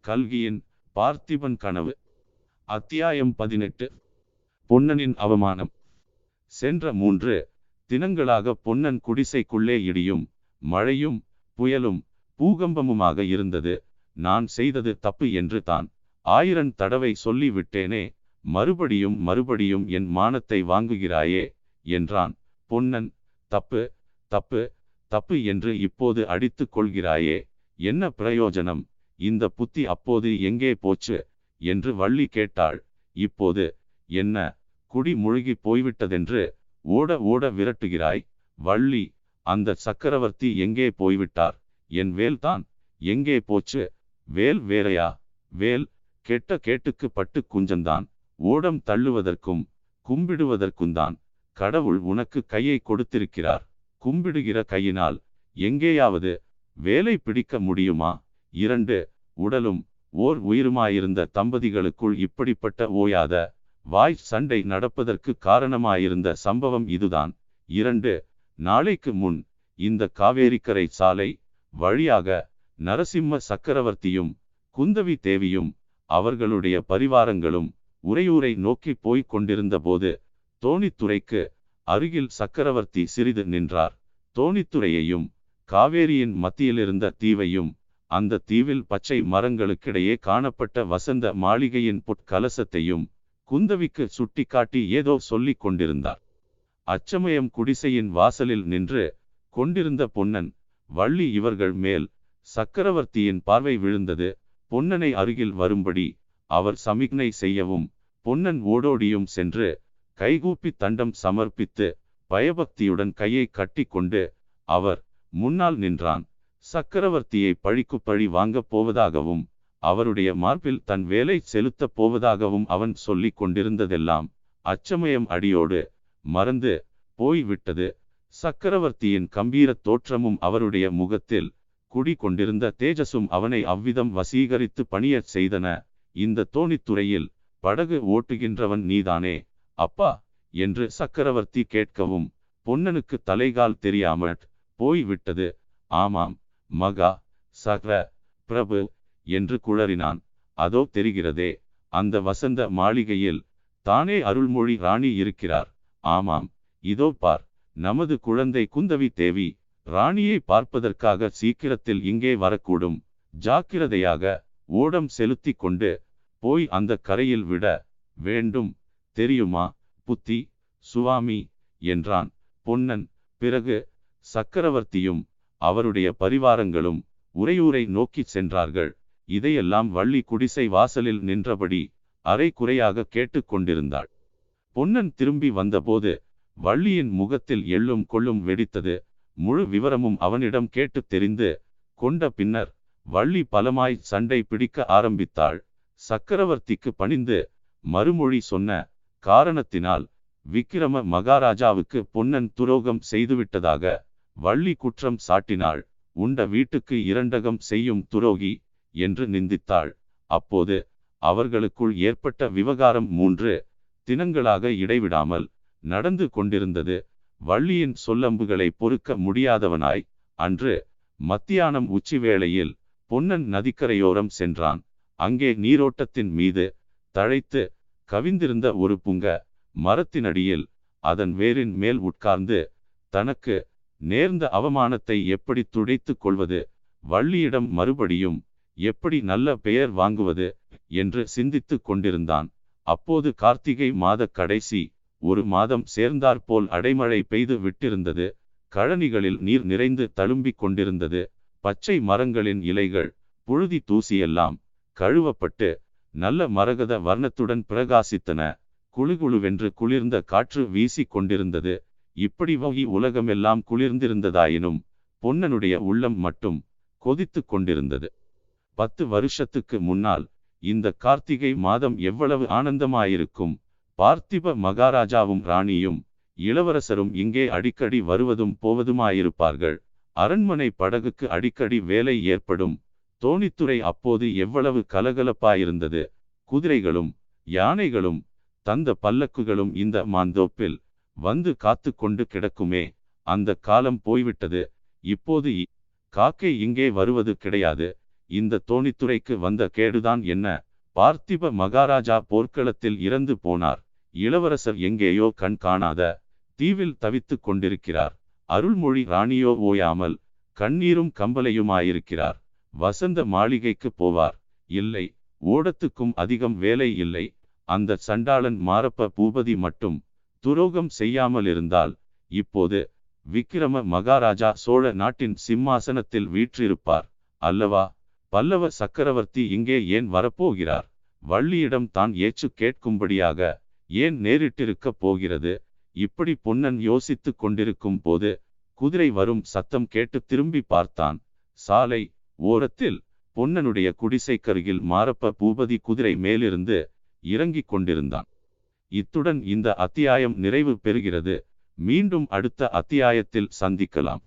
கல்கியின் பார்த்திபன் கனவு அத்தியாயம் பதினெட்டு பொன்னனின் அவமானம். சென்ற மூன்று தினங்களாக பொன்னன் குடிசைக்குள்ளே இடியும் மழையும் புயலும் பூகம்பமுமாக இருந்தது. நான் செய்தது தப்பு என்று தான் ஆயிரம் தடவை சொல்லிவிட்டேனே மறுபடியும் மறுபடியும் என் மானத்தை வாங்குகிறாயே என்றான். பொன்னன் தப்பு தப்பு தப்பு என்று இப்போது அடித்துக் கொள்கிறாயே என்ன பிரயோஜனம்? இந்த புத்தி அப்போது எங்கே போச்சு? என்று வள்ளி கேட்டாள். இப்போது என்ன குடி முழுகி போய்விட்டதென்று ஓட ஓட விரட்டுகிறாய்? வள்ளி அந்த சக்கரவர்த்தி எங்கே போய்விட்டார்? என் வேல்தான் எங்கே போச்சு? வேல் வேறையா? வேல் கெட்ட கேட்டுக்கு பட்டு குஞ்சந்தான். ஓடம் தள்ளுவதற்கும் கும்பிடுவதற்கும்தான் கடவுள் உனக்கு கையை கொடுத்திருக்கிறார். கும்பிடுகிற கையினால் எங்கேயாவது வேலை பிடிக்க முடியுமா? இரண்டு உடலும் ஓர் உயிருமாயிருந்த தம்பதிகளுக்குள் இப்படிப்பட்ட ஓயாத வாய் சண்டை நடப்பதற்கு காரணமாயிருந்த சம்பவம் இதுதான். இரண்டு நாளைக்கு முன் இந்த காவேரிக்கரை சாலை வழியாக நரசிம்ம சக்கரவர்த்தியும் குந்தவி தேவியும் அவர்களுடைய பரிவாரங்களும் உறையூரை நோக்கி போய்க் கொண்டிருந்தபோது தோணித்துறைக்கு அருகில் சக்கரவர்த்தி சிறிது நின்றார். தோணித்துறையையும் காவேரியின் மத்தியிலிருந்த தீவையும் அந்த தீவில் பச்சை மரங்களுக்கிடையே காணப்பட்ட வசந்த மாளிகையின் பொற்கலசத்தையும் குந்தவிக்கு சுட்டிக்காட்டி ஏதோ சொல்லிக் கொண்டிருந்தார். அச்சமயம் குடிசையின் வாசலில் நின்று கொண்டிருந்த பொன்னன் வள்ளி இவர்கள் மேல் சக்கரவர்த்தியின் பார்வை விழுந்தது. பொன்னனை அருகில் வரும்படி அவர் சமிக்ஞை செய்யவும் பொன்னன் ஓடோடியும் சென்று கைகூப்பி தண்டம் சமர்ப்பித்து பயபக்தியுடன் கையை கட்டிக்கொண்டு அவர் முன்னால் நின்றான். சக்கரவர்த்தியை பழிக்கு பழி வாங்கப் போவதாகவும் அவருடைய மார்பில் தன் வேலை செலுத்தப் போவதாகவும் அவன் சொல்லிக் கொண்டிருந்ததெல்லாம் அச்சமயம் அடியோடு மறந்து போய்விட்டது. சக்கரவர்த்தியின் கம்பீர தோற்றமும் அவருடைய முகத்தில் குடி கொண்டிருந்த தேஜஸும் அவனை அவ்விதம் வசீகரித்து பணியச் செய்தன. இந்த தோணித்துறையில் படகு ஓட்டுகின்றவன் நீதானே? அப்பா! என்று சக்கரவர்த்தி கேட்கவும் பொன்னனுக்கு தலைகால் தெரியாமல் போய்விட்டது. ஆமாம் மகா சகர பிரபு என்று குளறினான். அதோ தெரிகிறதே அந்த வசந்த மாளிகையில் தானே அருள்மொழி ராணி இருக்கிறார். ஆமாம் இதோ பார் நமது குழந்தை குந்தவி தேவி ராணியை பார்ப்பதற்காக சீக்கிரத்தில் இங்கே வரக்கூடும். ஜாக்கிரதையாக ஓடம் செலுத்தி கொண்டு போய் அந்த கரையில் விட வேண்டும். தெரியுமா புத்தி? சுவாமி என்றான். பொன்னன். பிறகு சக்கரவர்த்தியும் அவருடைய பரிவாரங்களும் உறையூரை நோக்கிச் சென்றார்கள். இதையெல்லாம் வள்ளி குடிசை வாசலில் நின்றபடி அரை குறையாக கேட்டுக்கொண்டிருந்தாள் பொன்னன் திரும்பி வந்தபோது வள்ளியின் முகத்தில் எள்ளும் கொள்ளும் வெடித்தது. முழு விவரமும் அவனிடம் கேட்டு தெரிந்து கொண்ட பின்னர் வள்ளி பலமாய் சண்டை பிடிக்க ஆரம்பித்தாள். சக்கரவர்த்திக்கு பணிந்து மறுமொழி சொன்ன காரணத்தினால் விக்கிரம மகாராஜாவுக்கு பொன்னன் துரோகம் செய்துவிட்டதாக வள்ளி குற்றம் சாட்டினாள். உண்ட வீட்டுக்கு இரண்டகம் செய்யும் துரோகி என்று நிந்தித்தாள். அப்போது அவர்களுக்குள் ஏற்பட்ட விவகாரம் மூன்று தினங்களாக இடைவிடாமல் நடந்து கொண்டிருந்தது. வள்ளியின் சொல்லம்புகளை பொறுக்க முடியாதவனாய் அன்று மத்தியானம் உச்சி வேளையில் பொன்னன் நதிக்கரையோரம் சென்றான். அங்கே நீரோட்டத்தின் மீது தழைத்து கவிந்திருந்த ஒரு புங்க மரத்தினடியில் அதன் வேரின் மேல் உட்கார்ந்து தனக்கு நேர்ந்த அவமானத்தை எப்படி துடைத்துக் கொள்வது வள்ளியிடம் மறுபடியும் எப்படி நல்ல பெயர் வாங்குவது என்று சிந்தித்துக் கொண்டிருந்தான். அப்போது கார்த்திகை மாத கடைசி ஒரு மாதம் சேர்ந்தாற்போல் அடைமழை பெய்து விட்டிருந்தது. கழனிகளில் நீர் நிறைந்து தழும்பிக் கொண்டிருந்தது. பச்சை மரங்களின் இலைகள் புழுதி தூசியெல்லாம் கழுவப்பட்டு நல்ல மரகத வர்ணத்துடன் பிரகாசித்தன. குழுகுழுவென்று குளிர்ந்த காற்று வீசிக் கொண்டிருந்தது. இப்படி வகி உலகமெல்லாம் குளிர்ந்திருந்ததாயினும் பொன்னனுடைய உள்ளம் மட்டும் கொதித்து கொண்டிருந்தது. பத்து வருஷத்துக்கு முன்னால் இந்த கார்த்திகை மாதம் எவ்வளவு ஆனந்தமாயிருக்கும். பார்த்திப மகாராஜாவும் ராணியும் இளவரசரும் இங்கே அடிக்கடி வருவதும் போவதுமாயிருப்பார்கள். அரண்மனை படகுக்கு அடிக்கடி வேலை ஏற்படும். தோணித்துறை அப்போது எவ்வளவு கலகலப்பாயிருந்தது. குதிரைகளும் யானைகளும் தந்த பல்லக்குகளும் இந்த மாந்தோப்பில் வந்து காத்து கொண்டு கிடக்குமே. அந்த காலம் போய்விட்டது. இப்போது காக்கை இங்கே வருவது கிடையாது. இந்த தோணித்துறைக்கு வந்த கேடுதான் என்ன? பார்த்திப மகாராஜா போர்க்களத்தில் இறந்து போனார். இளவரசர் எங்கேயோ கண் காணாத தீவில் தவித்துக் கொண்டிருக்கிறார். அருள்மொழி ராணியோ ஓயாமல் கண்ணீரும் கம்பலையுமாயிருக்கிறார். வசந்த மாளிகைக்கு போவார். இல்லை ஓடத்துக்கும் அதிகம் வேலை இல்லை. அந்த சண்டாளன் மாரப்ப பூபதி மட்டும் துரோகம் செய்யாமல் இருந்தால் இப்போது விக்கிரம மகாராஜா சோழ நாட்டின் சிம்மாசனத்தில் வீற்றிருப்பார். அல்லவா பல்லவ சக்கரவர்த்தி இங்கே ஏன் வரப்போகிறார்? வள்ளியிடம் தான் ஏச்சு கேட்கும்படியாக ஏன் நேரிட்டிருக்கப் போகிறது? இப்படி பொன்னன் யோசித்துக் கொண்டிருக்கும் போது குதிரை வரும் சத்தம் கேட்டு திரும்பி பார்த்தான். சாலை ஓரத்தில் பொன்னனுடைய குடிசைக்கருகில் மாரப்ப பூபதி குதிரை மேலிருந்து இறங்கிக் கொண்டிருந்தான். இத்துடன் இந்த அத்தியாயம் நிறைவு பெறுகிறது. மீண்டும் அடுத்த அத்தியாயத்தில் சந்திக்கலாம்.